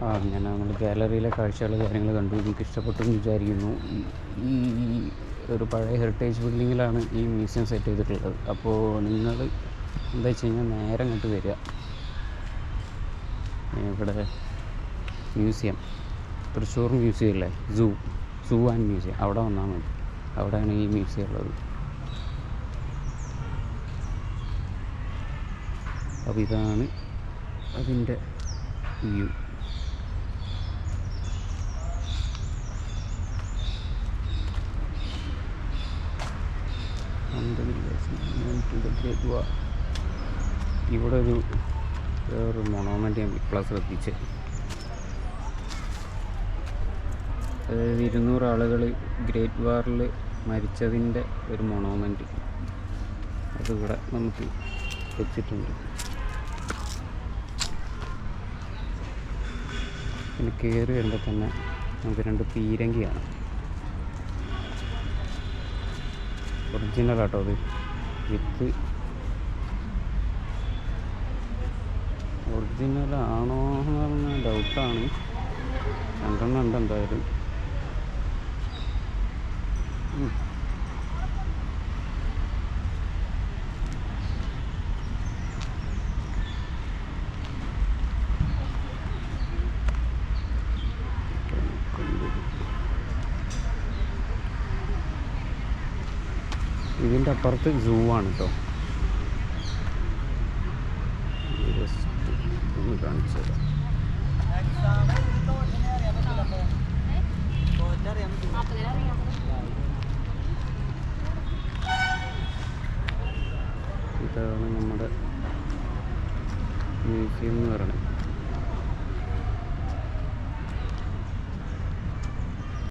ഞാൻ നമ്മൾ ഗാലറിയിലെ കാഴ്ചകൾ കാര്യങ്ങൾ കണ്ടു. എനിക്ക് ഇഷ്ടപ്പെട്ടു എന്ന് വിചാരിക്കുന്നു. ഈ- ഈ ഒരു പഴയ ഹെറിറ്റേജ് ബിൽഡിങ്ങിലാണ് ഈ മ്യൂസിയം സെറ്റ് ചെയ്തിട്ടുള്ളത്. അപ്പോൾ നിങ്ങൾ എന്താ വെച്ച് കഴിഞ്ഞാൽ നേരെ അങ്ങോട്ട് വരിക. ഇവിടെ മ്യൂസിയം തൃശ്ശൂർ മ്യൂസിയം ഇല്ലേ? സൂ സൂ ആൻഡ് മ്യൂസിയം അവിടെ വന്നാൽ മതി. അവിടെയാണ് ഈ മ്യൂസിയം ഉള്ളത്. അപ്പോൾ ഇതാണ് അതിന്റെ വ്യൂ ഇവിടെ ഒരു വേറൊരു മൊണോമെന്റ് ഞാൻ പ്ലസ് ശ്രദ്ധിച്ച്. അതായത് ഇരുന്നൂറ് ആളുകൾ ഗ്രേറ്റ് വാറിൽ മരിച്ചതിന്റെ ഒരു മൊണോമെന്റ് അതിവിടെ നമുക്ക് വെച്ചിട്ടുണ്ട്. പിന്നെ കയറി വരുമ്പോൾ തന്നെ നമുക്ക് രണ്ട് പീരങ്കി ഒറിജിനൽ ആട്ടോ അത്. വിത്ത് ഒറിജിനൽ ആണോ എന്ന് പറഞ്ഞാൽ ഡൗട്ടാണ് രണ്ടെണ്ണം ഉണ്ട് എന്തായാലും. ഇതിന്റെ അപ്പുറത്ത് സൂ ആണ് കേട്ടോ ഇതാണ് നമ്മുടെ മ്യൂസിയം എന്ന് പറയുന്നത്.